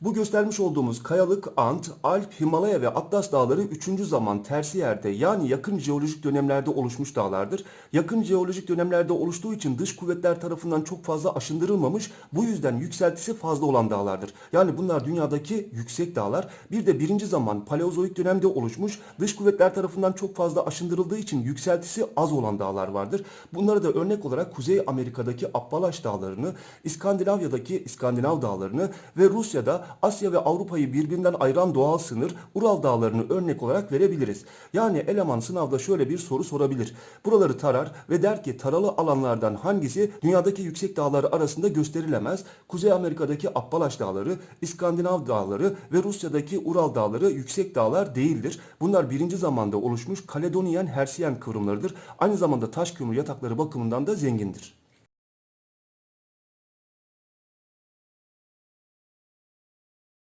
Bu göstermiş olduğumuz kayalık Ant, Alp, Himalaya ve Atlas dağları 3. zaman tersi yerde yani yakın jeolojik dönemlerde oluşmuş dağlardır. Yakın jeolojik dönemlerde oluştuğu için dış kuvvetler tarafından çok fazla aşındırılmamış, bu yüzden yükseltisi fazla olan dağlardır. Yani bunlar dünyadaki yüksek dağlar. Bir de birinci zaman Paleozoik dönemde oluşmuş, dış kuvvetler tarafından çok fazla aşındırıldığı için yükseltisi az olan dağlar vardır. Bunları da örnek olarak Kuzey Amerika'daki Appalaç dağlarını, İskandinavya'daki İskandinav dağlarını ve Rusya'da Asya ve Avrupa'yı birbirinden ayıran doğal sınır Ural dağlarını örnek olarak verebiliriz. Yani eleman sınavda şöyle bir soru sorabilir. Buraları tarar ve der ki taralı alanlardan hangisi dünyadaki yüksek dağlar arasında gösterilemez? Kuzey Amerika'daki Appalaç dağları, İskandinav dağları ve Rusya'daki Ural dağları yüksek dağlar değildir. Bunlar birinci zamanda oluşmuş Kaledoniyen Hersiyen kıvrımlarıdır. Aynı zamanda taş kömür yatakları bakımından da zengindir.